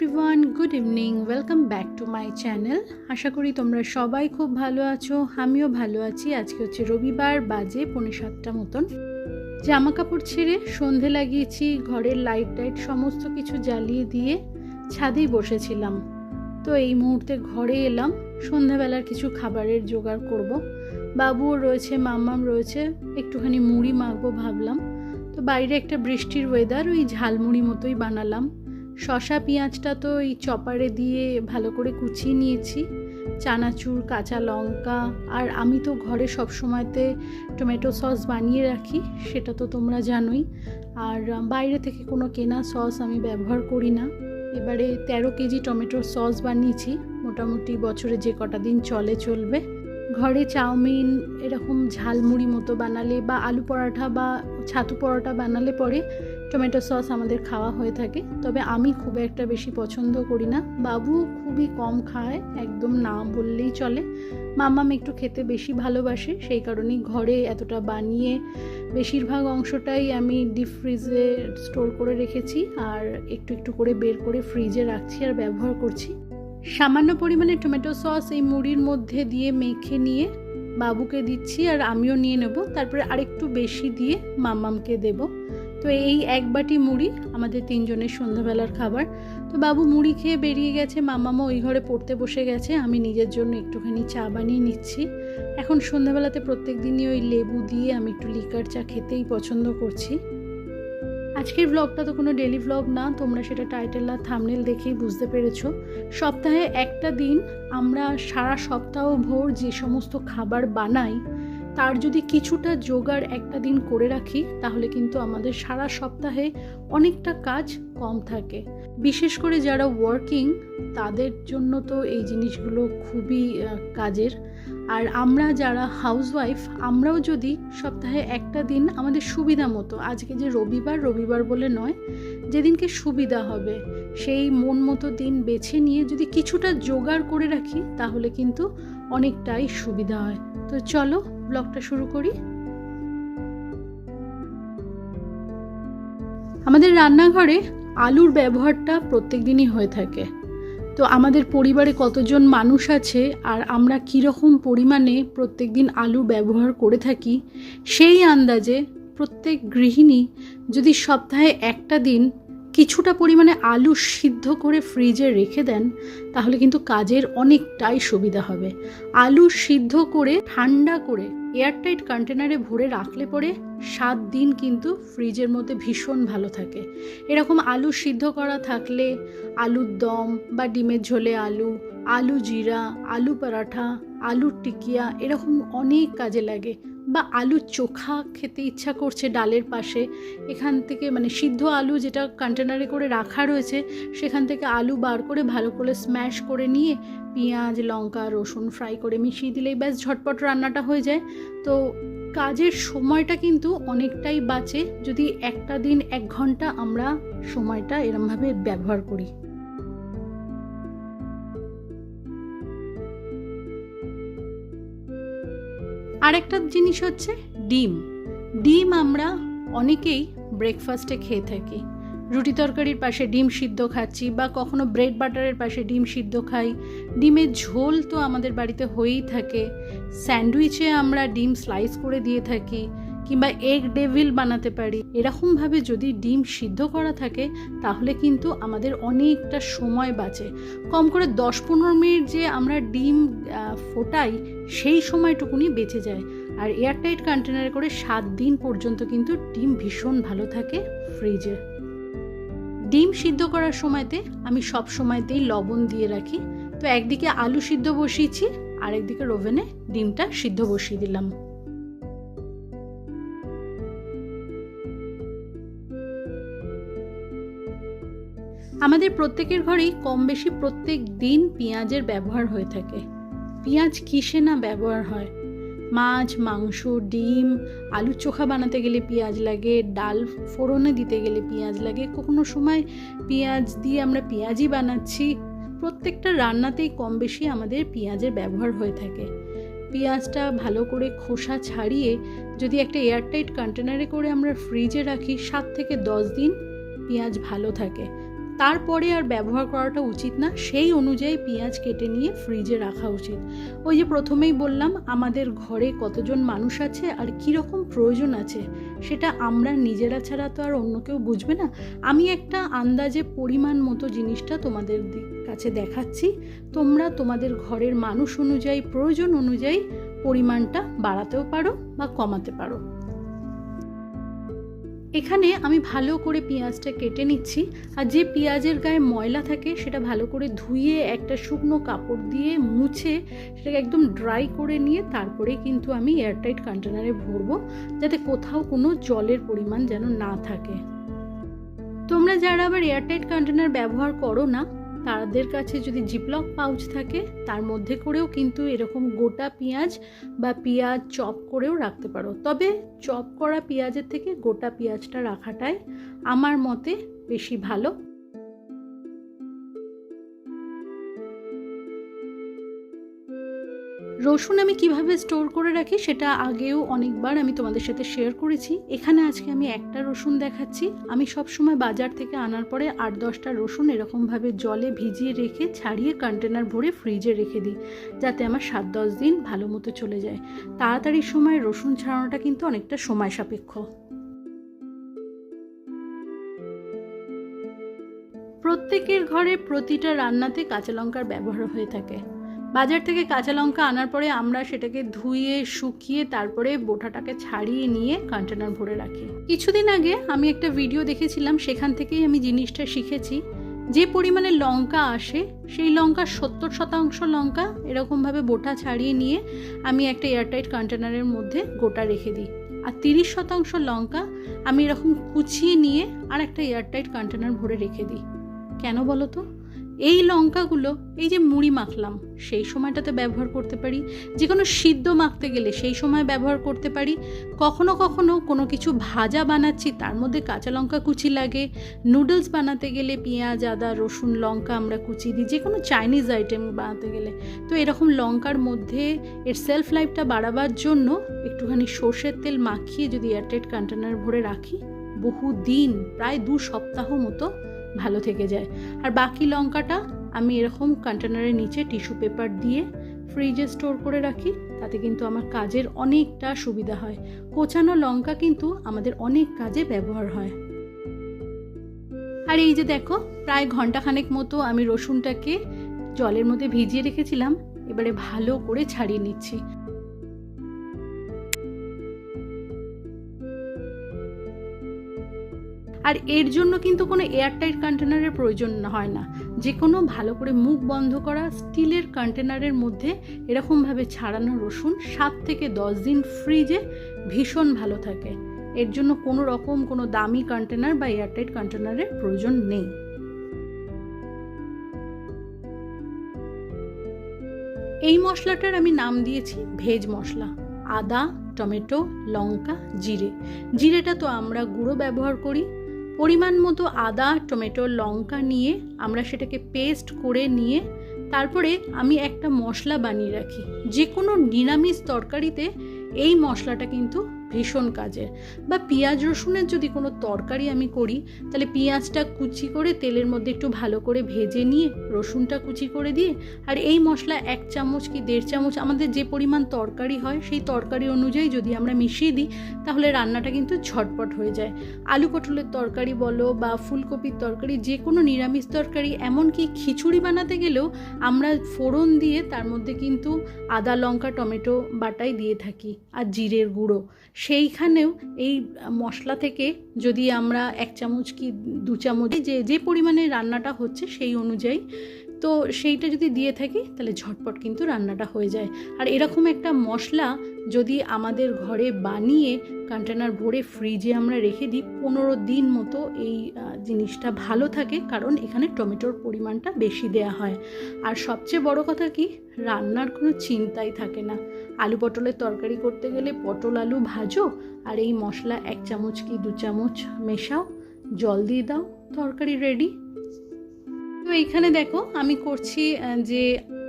Everyone good evening welcome back to my channel আশা করি তোমরা সবাই খুব ভালো আছো, আমিও ভালো আছি। আজকে হচ্ছে রবিবার, বাজে পৌনে সাতটা মতন। জামা কাপড় ছেড়ে সন্ধে লাগিয়েছি, ঘরের লাইট টাইট সমস্ত কিছু জ্বালিয়ে দিয়ে ছাদেই বসেছিলাম। তো এই মুহূর্তে ঘরে এলাম, সন্ধ্যাবেলার কিছু খাবারের জোগাড় করব। বাবুও রয়েছে, মাম্মাম রয়েছে, একটুখানি মুড়ি মাখবো ভাবলাম। তো বাইরে একটা বৃষ্টির ওয়েদার ওই ঝালমুড়ি মতোই বানালাম। শশা পেঁয়াজটা তো এই চপারে দিয়ে ভালো করে কুচিয়ে নিয়েছি। চানাচুর, কাঁচা লঙ্কা, আর আমি তো ঘরে সব সময়তে টমেটো সস বানিয়ে রাখি, সেটা তো তোমরা জানোই। আর বাইরে থেকে কোনো কেনা সস আমি ব্যবহার করি না। এবারে তেরো কেজি টমেটোর সস বানিয়েছি, মোটামুটি বছরে যে কটা দিন চলে চলবে। ঘরে চাউমিন, এরকম ঝালমুড়ি মতো বানালে বা আলু পরাঠা বা ছাতু পরোটা বানালে পরে টমেটো সস আমাদের খাওয়া হয়ে থাকে। তবে আমি খুব একটা বেশি পছন্দ করি না। বাবু খুবই কম খায়, একদম না বললেই চলে। মাম্মাম একটু খেতে বেশি ভালোবাসে, সেই কারণেই ঘরে এতটা বানিয়ে বেশিরভাগ অংশটাই আমি ডিপ ফ্রিজে স্টোর করে রেখেছি আর একটু একটু করে বের করে ফ্রিজে রাখছি আর ব্যবহার করছি। সামান্য পরিমাণে টমেটো সস এই মুড়ির মধ্যে দিয়ে মেখে নিয়ে বাবুকে দিচ্ছি আর আমিও নিয়ে নেব। তারপরে আরেকটু বেশি দিয়ে মাম্মামকে দেবো। তো এই এক বাটি মুড়ি, আমাদের তিনজনের সন্ধ্যাবেলার খাবার। তো বাবু মুড়ি খেয়ে বেরিয়ে গেছে, মামামা ওই ঘরে পড়তে বসে গেছে, আমি নিজের জন্য একটুখানি চা বানিয়ে নিচ্ছি। এখন সন্ধ্যাবেলাতে প্রত্যেক দিনই ওই লেবু দিয়ে আমি একটু লিকার চা খেতেই পছন্দ করছি। আজকের ব্লগটা তো কোনো ডেলি ব্লগ না, তোমরা সেটা টাইটেল আর থামনেল দেখেই বুঝতে পেরেছ। সপ্তাহে একটা দিন আমরা সারা সপ্তাহ ভোর যে সমস্ত খাবার বানাই তার যদি কিছুটা জোগাড় একটা দিন করে রাখি, তাহলে কিন্তু আমাদের সারা সপ্তাহে অনেকটা কাজ কম থাকে। বিশেষ করে যারা ওয়ার্কিং তাদের জন্য তো এই জিনিসগুলো খুবই কাজের। আর আমরা যারা হাউসওয়াইফ আমরাও যদি সপ্তাহে একটা দিন আমাদের সুবিধা মতো, আজকে যে রবিবার রবিবার বলে নয়, যেদিনকে সুবিধা হবে, সেই মন মতো দিন বেছে নিয়ে যদি কিছুটা জোগাড় করে রাখি, তাহলে কিন্তু অনেকটাই সুবিধা হয়। তো চলো ব্লগটা শুরু করি। আমাদের রান্নাঘরে আলুর ব্যবহারটা প্রত্যেক দিনই হয়ে থাকে। তো আমাদের পরিবারে কতজন মানুষ আছে আর আমরা কীরকম পরিমাণে প্রত্যেক দিন আলু ব্যবহার করে থাকি, সেই আন্দাজে প্রত্যেক গৃহিণী যদি সপ্তাহে একটা দিন কিছুটা পরিমাণে আলু সিদ্ধ করে ফ্রিজে রেখে দেন, তাহলে কিন্তু কাজের অনেকটাই সুবিধা হবে। আলু সিদ্ধ করে, ঠান্ডা করে, এয়ারটাইট কন্টেনারে ভরে রাখলে পরে সাত দিন কিন্তু ফ্রিজের মধ্যে ভীষণ ভালো থাকে। এরকম আলু সিদ্ধ করা থাকলে আলুর দম বা ডিমের ঝোলে আলু আলু জিরা, আলু পরাঠা আলুর টিকিয়া এরকম অনেক কাজে লাগে বা আলু চোখা খেতে ইচ্ছা করছে ডালের পাশে। এখান থেকে মানে সিদ্ধ আলু যেটা কন্টেনারে করে রাখা রয়েছে, সেখান থেকে আলু বার করে ভালো করে স্ম্যাশ করে নিয়ে পেঁয়াজ, লঙ্কা, রসুন ফ্রাই করে মিশিয়ে দিলেই ব্যাস ঝটপট রান্নাটা হয়ে যায়। তো কাজের সময়টা কিন্তু অনেকটাই বাঁচে। যদি একটা দিন এক ঘণ্টা আমরা সময়টা এরমভাবে ব্যবহার করি। আরেকটা জিনিস হচ্ছে ডিম। ডিম আমরা অনেকেই ব্রেকফাস্টে খেয়ে থাকি। রুটি তরকারির পাশে ডিম সিদ্ধ খাচ্ছি বা কখনো ব্রেড বাটারের পাশে ডিম সিদ্ধ খাই। ডিমের ঝোল তো আমাদের বাড়িতে হয়েই থাকে। স্যান্ডউইচে আমরা ডিম স্লাইস করে দিয়ে থাকি কিংবা এগ ডেভিল বানাতে পারি। এরকমভাবে যদি ডিম সিদ্ধ করা থাকে, তাহলে কিন্তু আমাদের অনেকটা সময় বাঁচে। কম করে দশ পনেরো মিনিট যে আমরা ডিম ফোটাই সেই সময়টুকুনি বেঁচে যায়। আর এয়ারটাইট কন্টেনারে করে সাত দিন পর্যন্ত কিন্তু ডিম ভীষণ ভালো থাকে ফ্রিজে। ডিম সিদ্ধ করার সময়তে আমি সব সময়তেই লবণ দিয়ে রাখি। তো একদিকে আলু সিদ্ধ বসিয়েছি আর একদিকে ওভেনে ডিমটা সিদ্ধ বসিয়ে দিলাম। আমাদের প্রত্যেকের ঘরেই কম বেশি প্রত্যেক দিন পেঁয়াজের ব্যবহার হয়ে থাকে। পেঁয়াজ কিসে না ব্যবহার হয়? মাছ, মাংস, ডিম আলু চোখা বানাতে গেলে পেঁয়াজ লাগে, ডাল ফোড়নে দিতে গেলে পেঁয়াজ লাগে। কখনো সময় পেঁয়াজ দিয়ে আমরা পেঁয়াজই বানাচ্ছি। প্রত্যেকটা রান্নাতেই কম বেশি আমাদের পেঁয়াজের ব্যবহার হয়ে থাকে। পেঁয়াজটা ভালো করে খোসা ছাড়িয়ে যদি একটা এয়ারটাইট কন্টেনারে করে আমরা ফ্রিজে রাখি, সাত থেকে দশ দিন পেঁয়াজ ভালো থাকে। তারপরে আর ব্যবহার করাটা উচিত না। সেই অনুযায়ী পেঁয়াজ কেটে নিয়ে ফ্রিজে রাখা উচিত। ওই যে প্রথমেই বললাম, আমাদের ঘরে কতজন মানুষ আছে আর কীরকম প্রয়োজন আছে, সেটা আমরা নিজেরা ছাড়া তো আর অন্য কেউ বুঝবে না। আমি একটা আন্দাজে পরিমাণ মতো জিনিসটা তোমাদের কাছে দেখাচ্ছি। তোমরা তোমাদের ঘরের মানুষ অনুযায়ী, প্রয়োজন অনুযায়ী পরিমাণটা বাড়াতেও পারো বা কমাতে পারো। এখানে আমি ভালো করে পেঁয়াজটা কেটে নিচ্ছি, আর যে পেঁয়াজের গায়ে ময়লা থাকে সেটা ভালো করে ধুয়ে একটা শুকনো কাপড় দিয়ে মুছে সেটাকে একদম ড্রাই করে নিয়ে তারপরে কিন্তু আমি এয়ারটাইট কন্টেনারে ভরবো, যাতে কোথাও কোনো জলের পরিমাণ যেন না থাকে। তোমরা যারা আবার এয়ারটাইট কন্টেনার ব্যবহার করো না তাদের কাছে যদি জিপলক পাউচ থাকে, তার মধ্যে করেও কিন্তু এরকম গোটা পেঁয়াজ বা পেঁয়াজ চপ করেও রাখতে পারো। তবে চপ করা পেঁয়াজের থেকে গোটা পেঁয়াজটা রাখাটাই আমার মতে বেশি ভালো। রসুন আমি কীভাবে স্টোর করে রাখি সেটা আগেও অনেকবার আমি তোমাদের সাথে শেয়ার করেছি। এখানে আজকে আমি একটা রসুন দেখাচ্ছি। আমি সব সময় বাজার থেকে আনার পরে আট দশটা রসুন এরকমভাবে জলে ভিজিয়ে রেখে ছাড়িয়ে কন্টেনার ভরে ফ্রিজে রেখে দিই, যাতে আমার সাত দশ দিন ভালো মতো চলে যায়। তাড়াতাড়ি সময় রসুন ছাড়ানোটা কিন্তু অনেকটা সময় সাপেক্ষ। প্রত্যেকের ঘরে প্রতিটা রান্নাতে কাঁচা লঙ্কার ব্যবহার হয়ে থাকে। বাজার থেকে কাঁচা লঙ্কা আনার পরে আমরা সেটাকে ধুয়ে, শুকিয়ে, তারপরে বোটাটাকে ছাড়িয়ে নিয়ে কন্টেনার ভরে রাখি। কিছুদিন আগে আমি একটা ভিডিও দেখেছিলাম, সেখান থেকেই আমি জিনিসটা শিখেছি। যে পরিমাণে লঙ্কা আসে, সেই লঙ্কার সত্তর শতাংশ লঙ্কা এরকমভাবে বোটা ছাড়িয়ে নিয়ে আমি একটা এয়ারটাইট কন্টেনারের মধ্যে গোটা রেখে দিই। আর তিরিশ শতাংশ লঙ্কা আমি এরকম কুচিয়ে নিয়ে আর একটা এয়ারটাইট কন্টেনার ভরে রেখে দিই। কেন বলো তো? এই লঙ্কাগুলো, এই যে মুড়ি মাখলাম, সেই সময়টাতে ব্যবহার করতে পারি। যে কোনো সিদ্ধ মাখতে গেলে সেই সময় ব্যবহার করতে পারি। কখনো কখনো কোনো কিছু ভাজা বানাচ্ছি, তার মধ্যে কাঁচা লঙ্কা কুচি লাগে। নুডলস বানাতে গেলে পেঁয়াজ, আদা, রসুন, লঙ্কা আমরা কুচি দিই। যে কোনো চাইনিজ আইটেম বানাতে গেলে। তো এরকম লঙ্কার মধ্যে এর সেলফ লাইফটা বাড়াবার জন্য একটুখানি সর্ষের তেল মাখিয়ে যদি এয়ারটাইট কন্টেনার ভরে রাখি বহু দিন প্রায় দু সপ্তাহ মতো ভালো থেকে যায়। আর বাকি লঙ্কাটা আমি এরকম কন্টেনারের নিচে টিস্যু পেপার দিয়ে ফ্রিজে স্টোর করে রাখি, তাতে কিন্তু আমার কাজের অনেকটা সুবিধা হয়। কোচানো লঙ্কা কিন্তু আমাদের অনেক কাজে ব্যবহার হয়। আর এই যে দেখো, প্রায় ঘন্টাখানেক মতো আমি রসুনটাকে জলের মধ্যে ভিজিয়ে রেখেছিলাম, এবারে ভালো করে ছাড়িয়ে নিচ্ছি। আর এর জন্য কিন্তু কোনো এয়ারটাইট কন্টেনারের প্রয়োজন হয় না। যে কোনো ভালো করে মুখ বন্ধ করা স্টিলের কন্টেনারের মধ্যে এরকমভাবে ছাড়ানো রসুন সাত থেকে দশ দিন ফ্রিজে ভীষণ ভালো থাকে। এর জন্য কোনো রকম কোনো দামি কন্টেনার বা এয়ারটাইট কন্টেনারের প্রয়োজন নেই। এই মশলাটার আমি নাম দিয়েছি ভেজ মশলা, আদা, টমেটো, লঙ্কা, জিরে। জিরেটা তো আমরা গুঁড়ো ব্যবহার করি পরিমাণ মতো আদা, টমেটো, লঙ্কা নিয়ে আমরা সেটাকে পেস্ট করে নিয়ে তারপরে আমি একটা মশলা বানিয়ে রাখি। যে কোনো নিরামিষ তরকারিতে এই মশলাটা কিন্তু ভীষণ কাজের। বা পেঁয়াজ রসুনের যদি কোনো তরকারি আমি করি, তাহলে পেঁয়াজটা কুচি করে তেলের মধ্যে একটু ভালো করে ভেজে নিয়ে রসুনটা কুচি করে দিয়ে, আর এই মশলা এক চামচ কি দেড় চামচ আমাদের যে পরিমাণ তরকারি হয়, সেই তরকারি অনুযায়ী যদি আমরা মিশিয়ে দিই, তাহলে রান্নাটা কিন্তু ঝটপট হয়ে যায়। আলু পটলের তরকারি বলো বা ফুলকপির তরকারি, যে কোনো নিরামিষ তরকারি, এমনকি খিচুড়ি বানাতে গেলেও আমরা ফোড়ন দিয়ে তার মধ্যে কিন্তু আদা, লঙ্কা, টমেটো বাটাই দিয়ে থাকি, আর জিরের গুঁড়ো। সেইখানেও এই মশলা থেকে যদি আমরা এক চামচ কি দু চামচ যে যে পরিমাণে রান্নাটা হচ্ছে সেই অনুযায়ী তো সেইটা যদি দিয়ে থাকি, তাহলে ঝটপট কিন্তু রান্নাটা হয়ে যায়। আর এরকম একটা মশলা যদি আমাদের ঘরে বানিয়ে কন্টেনার ভরে ফ্রিজে আমরা রেখে দিই, পনেরো দিন মতো এই জিনিসটা ভালো থাকে, কারণ এখানে টমেটোর পরিমাণটা বেশি দেয়া হয়। আর সবচেয়ে বড় কথা কি, রান্নার কোনো চিন্তাই থাকে না। আলু পটলের তরকারি করতে গেলে পটল, আলু ভাজো, আর এই মশলা এক চামচ কি দু চামচ মেশাও, জল দিয়ে দাও, তরকারি রেডি তো এইখানে দেখো, আমি করছি যে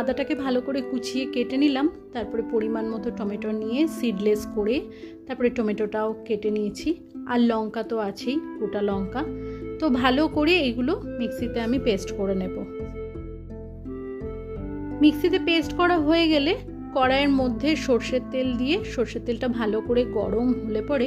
আদাটাকে ভালো করে কুচিয়ে কেটে নিলাম, তারপরে পরিমাণ মতো টমেটো নিয়ে সিডলেস করে তারপরে টমেটোটাও কেটে নিয়েছি, আর লঙ্কা তো আছেই, গোটা লঙ্কা। তো ভালো করে এগুলো মিক্সিতে আমি পেস্ট করে নেব। মিক্সিতে পেস্ট করা হয়ে গেলে কড়াইয়ের মধ্যে সর্ষের তেল দিয়ে, সর্ষের তেলটা ভালো করে গরম হলে পরে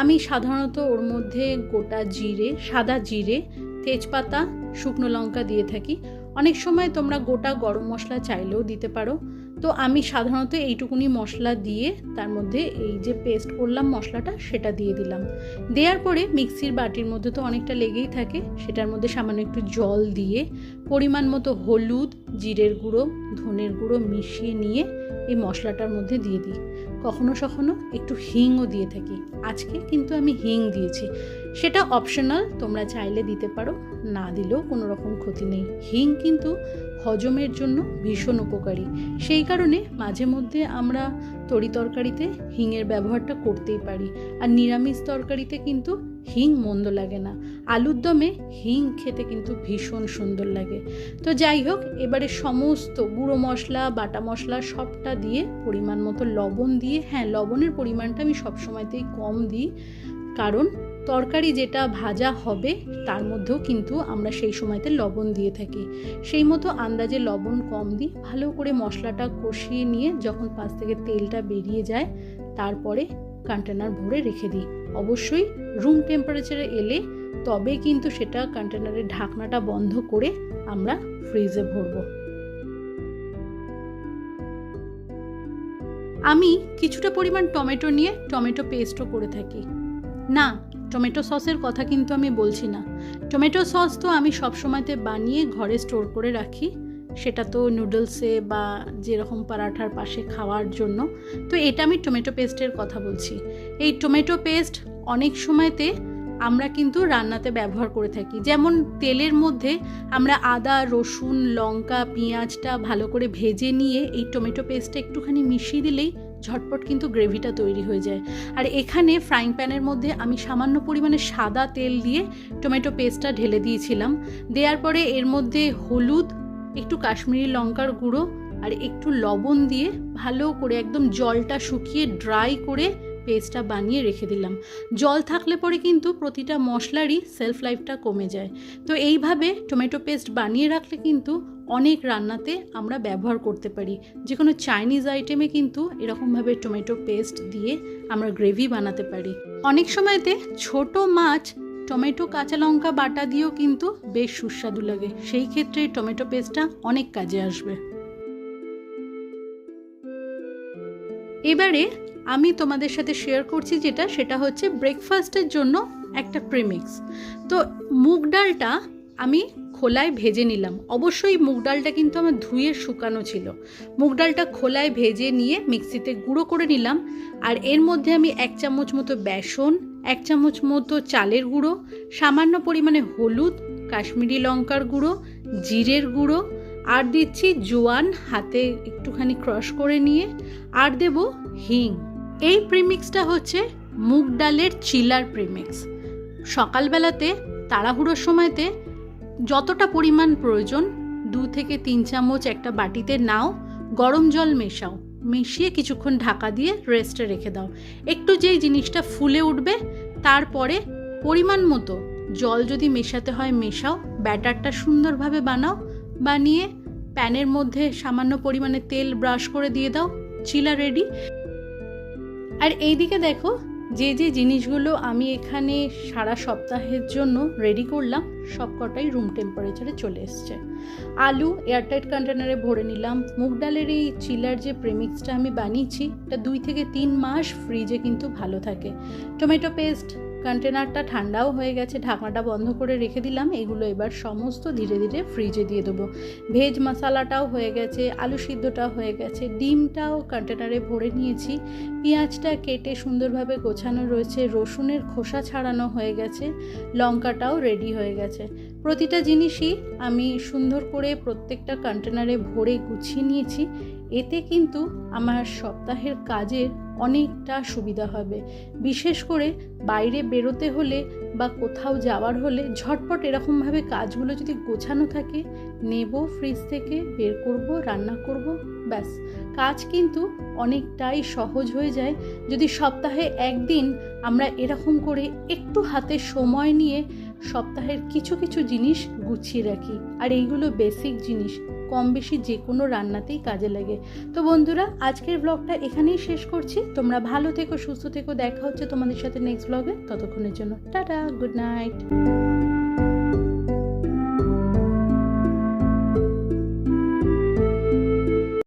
আমি সাধারণত ওর মধ্যে গোটা জিরে, সাদা জিরে তেজপাতা, শুকনো লঙ্কা দিয়ে থাকি। অনেক সময় তোমরা গোটা গরম মশলা চাইলেও দিতে পারো। তো আমি সাধারণত এইটুকুনি মশলা দিয়ে তার মধ্যে এই যে পেস্ট করলাম মশলাটা, সেটা দিয়ে দিলাম। দেওয়ার পরে মিক্সির বাটির মধ্যে তো অনেকটা লেগেই থাকে, সেটার মধ্যে সামান্য একটু জল দিয়ে পরিমাণ মতো হলুদ, জিরের গুঁড়ো, ধনের গুঁড়ো মিশিয়ে নিয়ে এই মশলাটার মধ্যে দিয়ে দিই। কখনো সখনো একটু হিংও দিয়ে থাকি। আজকে কিন্তু আমি হিং দিয়েছি। সেটা অপশনাল তোমরা চাইলে দিতে পারো, না দিলেও কোনো রকম ক্ষতি নেই। হিং কিন্তু হজমের জন্য ভীষণ উপকারী। সেই কারণে মাঝে মধ্যে আমরা তরি তরকারিতে হিংয়ের ব্যবহারটা করতেই পারি। আর নিরামিষ তরকারিতে কিন্তু হিং মন্দ লাগে না। আলুর দমে হিং খেতে কিন্তু ভীষণ সুন্দর লাগে। তো যাই হোক, এবারে সমস্ত গুঁড়ো মশলা, বাটা মশলা সবটা দিয়ে পরিমাণ মতো লবণ দিয়ে হ্যাঁ লবণের পরিমাণটা আমি সবসময়তেই কম দিই। কারণ তরকারি যেটা ভাজা হবে, তার মধ্যেও কিন্তু আমরা সেই সময়তে লবণ দিয়ে থাকি। সেই মতো আন্দাজে লবণ কম দিই, ভালো করে মশলাটা কষিয়ে নিয়ে যখন পাশ থেকে তেলটা বেরিয়ে যায়, তারপরে কন্টেনার ভরে রেখে দিই। অবশ্যই রুম টেম্পারেচারে এলে তবে কিন্তু সেটা কন্টেনারের ঢাকনাটা বন্ধ করে আমরা ফ্রিজে ভরবো। আমি কিছুটা পরিমাণ টমেটো নিয়ে টমেটো পেস্টও করে থাকি। না, টমেটো সসের কথা কিন্তু আমি বলছি না। টমেটো সস তো আমি সবসময়তে বানিয়ে ঘরে স্টোর করে রাখি। সেটা তো নুডলসে বা যেরকম পরাঠার পাশে খাওয়ার জন্য। তো এটা আমি টমেটো পেস্টের কথা বলছি। এই টমেটো পেস্ট অনেক সময়তে আমরা কিন্তু রান্নাতে ব্যবহার করে থাকি। যেমন তেলের মধ্যে আমরা আদা, রসুন, লঙ্কা, পেঁয়াজটা ভালো করে ভেজে নিয়ে এই টমেটো পেস্টটা একটুখানি মিশিয়ে দিলেই ঝটপট কিন্তু গ্রেভিটা তৈরি হয়ে যায়। আর এখানে ফ্রাইং প্যানের মধ্যে আমি সামান্য পরিমাণে সাদা তেল দিয়ে টমেটো পেস্টটা ঢেলে দিয়েছিলাম। দেওয়ার পরে এর মধ্যে হলুদ একটু কাশ্মীরি লঙ্কার গুঁড়ো আর একটু লবণ দিয়ে ভালো করে একদম জলটা শুকিয়ে ড্রাই করে পেস্টটা বানিয়ে রেখে দিলাম। জল থাকলে পরে কিন্তু প্রতিটা মশলারই সেলফ লাইফটা কমে যায়। তো এইভাবে টমেটো পেস্ট বানিয়ে রাখলে কিন্তু অনেক রান্নাতে আমরা ব্যবহার করতে পারি। যে কোনো চাইনিজ আইটেমে কিন্তু এরকমভাবে টমেটো পেস্ট দিয়ে আমরা গ্রেভি বানাতে পারি। অনেক সময়তে ছোট মাছ টমেটো, কাঁচা লঙ্কা, বাটা দিয়েও কিন্তু বেশ সুস্বাদু লাগে। সেই ক্ষেত্রে টমেটো পেস্টটা অনেক কাজে আসবে। এবারে আমি তোমাদের সাথে শেয়ার করছি যেটা, সেটা হচ্ছে ব্রেকফাস্টের জন্য একটা প্রিমিক্স তো মুগ ডালটা আমি খোলায় ভেজে নিলাম। অবশ্যই মুগ ডালটা কিন্তু আমার ধুয়ে শুকানো ছিল। মুগ ডালটা খোলায় ভেজে নিয়ে মিক্সিতে গুঁড়ো করে নিলাম। আর এর মধ্যে আমি এক চামচ মতো বেসন এক চামচ মতো চালের গুঁড়ো, সামান্য পরিমাণে হলুদ, কাশ্মীরি লঙ্কার গুঁড়ো, জিরের গুঁড়ো, আর দিচ্ছি জোয়ান, হাতে একটুখানি ক্রশ করে নিয়ে, আর দেব হিং। এই প্রিমিক্সটা হচ্ছে মুগ ডালের চিলার প্রিমিক্স সকালবেলাতে, তাড়াহুড়োর সময়তে যতটা পরিমাণ প্রয়োজন, দু থেকে তিন চামচ একটা বাটিতে নাও, গরম জল মেশাও। মিশিয়ে কিছুক্ষণ ঢাকা দিয়ে রেস্টে রেখে দাও। একটু যেই জিনিসটা ফুলে উঠবে, তারপরে পরিমাণ মতো জল যদি মেশাতে হয় মেশাও, ব্যাটারটা সুন্দরভাবে বানাও, বানিয়ে প্যানের মধ্যে সামান্য পরিমাণে তেল ব্রাশ করে দিয়ে দাও চিলা রেডি আর এইদিকে দেখো যে যে জিনিসগুলো আমি এখানে সারা সপ্তাহের জন্য রেডি করলাম, সবকটাই রুম টেম্পারেচারে চলে এসছে। আলু এয়ারটাইট কন্টেনারে ভরে নিলাম। মুগ ডালের এই চিলার যে প্রেমিক্সটা আমি বানিয়েছি, এটা দুই থেকে তিন মাস ফ্রিজে কিন্তু ভালো থাকে। টমেটো পেস্ট কন্টেনারটা ঠান্ডাও হয়ে গেছে, ঢাকনাটা বন্ধ করে রেখে দিলাম, এগুলো এবার সমস্ত ধীরে ধীরে ফ্রিজে দিয়ে দেবো। ভেজ মশালাটাও হয়ে গেছে, আলু সিদ্ধটাও হয়ে গেছে, ডিমটাও কন্টেনারে ভরে নিয়েছি। পেঁয়াজটা কেটে সুন্দরভাবে গোছানো রয়েছে, রসুনের খোসা ছাড়ানো হয়ে গেছে, লঙ্কাটাও রেডি হয়ে গেছে। প্রতিটা জিনিসই আমি সুন্দর করে প্রত্যেকটা কন্টেনারে ভরে গুছিয়ে নিয়েছি। এতে কিন্তু আমার সপ্তাহের কাজের অনেকটা সুবিধা হবে। বিশেষ করে বাইরে বেরোতে হলে বা কোথাও যাওয়ার হলে ঝটপট এরকমভাবে কাজগুলো যদি গোছানো থাকে, নেব ফ্রিজ থেকে, বের করব, রান্না করব, ব্যাস। কাজ কিন্তু অনেকটাই সহজ হয়ে যায়। যদি সপ্তাহে একদিন আমরা এরকম করে একটু হাতে সময় নিয়ে সপ্তাহের কিছু কিছু জিনিস গুছিয়ে রাখি, আর এইগুলো বেসিক জিনিস। কম বেশি যে কোনো রান্নাতেই কাজে লাগে। তো বন্ধুরা, আজকের ব্লগটা এখানেই শেষ করছি। তোমরা ভালো থেকো, সুস্থ থেকো। দেখা হচ্ছে তোমাদের সাথে নেক্সট ব্লগে ততক্ষণের জন্য টাটা গুড নাইট